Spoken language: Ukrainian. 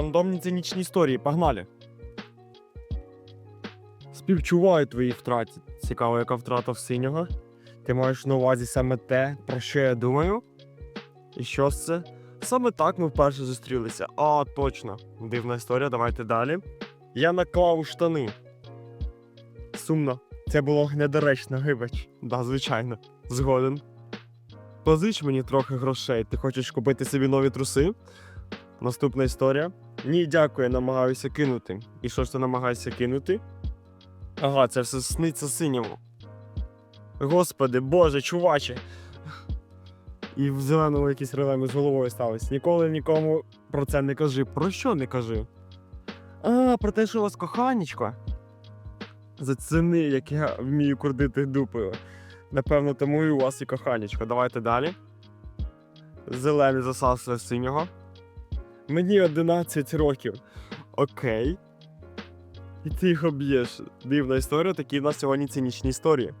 Рандомні цинічні історії, погнали. Співчуваю твоїй втраті. Цікаво, яка втрата в синього. Ти маєш на увазі саме те, про що я думаю? І що ж це? Саме так ми вперше зустрілися. А, точно. Дивна історія, давайте далі. Я наклав штани. Сумно. Це було недоречно, вибач. Да, звичайно. Згоден. Позич мені трохи грошей. Ти хочеш купити собі нові труси? Наступна історія. Ні, дякую, намагаюся кинути. І що ж ти намагаєшся кинути? Ага, це все сниться синьому. Господи, боже, чуваче. І в зеленому якісь релеми з головою сталося. Ніколи нікому про це не кажи. Про що не кажи? А, про те, що у вас коханечко. Заціни, як я вмію курдити дупою. Напевно, тому і у вас і коханечко. Давайте далі. Зелений засасує синього. Мені 11 років. Окей. І ти їх об'єш. Дивна історія, такі в нас сьогодні цинічні історії.